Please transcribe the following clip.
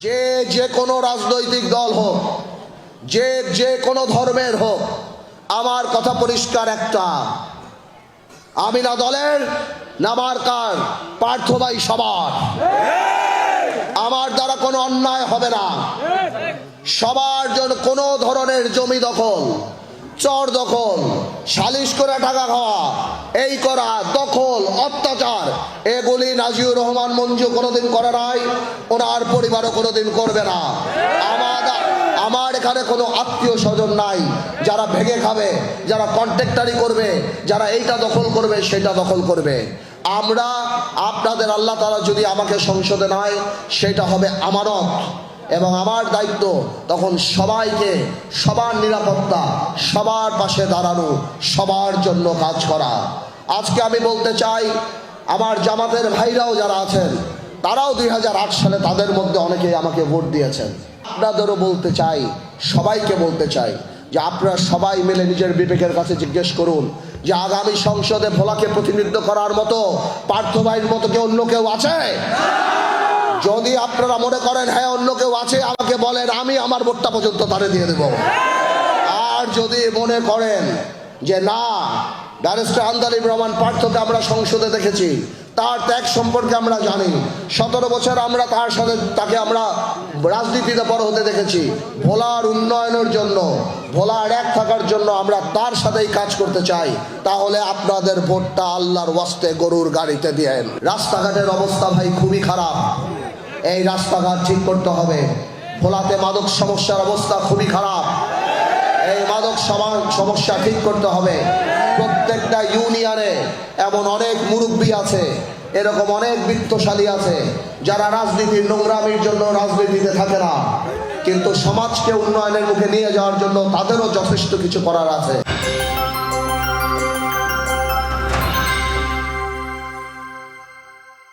যে যে কোনো রাজনৈতিক দল হোক, যে যে কোনো ধর্মের হোক, আমার কথা পরিষ্কার একটা। আমি না দলের, না পার্থ ভাই সবার। আমার দ্বারা কোনো অন্যায় হবে না। সবার জন্য কোনো ধরনের জমি দখল, চর দখল, সালিশ করে টাকা খাওয়া এই করা দখল, অত্যাচার, এগুলি নাজিউর রহমান মঞ্জু কোনোদিন করে নাই, ওনার পরিবারও কোনোদিন করবে না। আমাদের আমার এখানে কোনো আত্মীয় স্বজন নাই, যারা ভেঙে খাবে, যারা কন্ট্রাক্টারি করবে, যারা এইটা দখল করবে, সেটা দখল করবে। আমরা, আপনাদের আল্লাহ তারা যদি আমাকে সংসদে নেয় সেটা হবে আমানত। এবং আমার দায়িত্ব তখন সবাইকে সবার নিরাপত্তা, সবার পাশে দাঁড়ানো, সবার জন্য কাজ করা। আজকে আমি বলতে চাই, আমার জামাতের ভাইরাও যারা আছেন, তারাও দুই হাজার আট সালে তাদের মধ্যে অনেকেই আমাকে ভোট দিয়েছেন। আপনাদেরও বলতে চাই, সবাইকে বলতে চাই যে আপনারা সবাই মিলে নিজের বিবেকের কাছে জিজ্ঞেস করুন যে আগামী সংসদে ভোলাকে প্রতিনিধিত্ব করার মতো পার্থ ভাইয়ের মতো কেউ অন্য কেউ আছে? যদি আপনারা মনে করেন হ্যাঁ অন্য কেউ আছে, আমাকে বলেন, আমি আমার ভোটটা পর্যন্ত তারে দিয়ে দেব। আর যদি মনে করেন যে না ব্যারিস্টার আন্দালিব রহমান পার্থকে আমরা সংসদে দেখেছি। তার ত্যাগ সম্পর্কে আমরা জানি। সতেরো বছর আমরা তার সাথে, তাকে আমরা রাজনীতিতে বড় হতে দেখেছি। ভোলার উন্নয়নের জন্য, ভোলার এক থাকার জন্য আমরা তার সাথেই কাজ করতে চাই। তাহলে আপনাদের ভোটটা আল্লাহর ওয়াস্তে গরুর গাড়িতে দিয়েন রাস্তাঘাটের অবস্থা ভাই খুবই খারাপ। এই রাস্তাঘাট ঠিক করতে হবে। ভোলাতে মাদক সমস্যার অবস্থা খুবই খারাপ। মাদক সমস্যা ঠিক করতে হবে। প্রত্যেকটা ইউনিয়নে এমন অনেক মুরব্বী আছে, এরকম অনেক বৃত্তশালী আছে, যারা রাজনীতির নোংরামির জন্য রাজনীতিতে থাকে না। কিন্তু সমাজকে উন্নয়নের মুখে নিয়ে যাওয়ার জন্য তাদেরও যথেষ্ট কিছু করার আছে।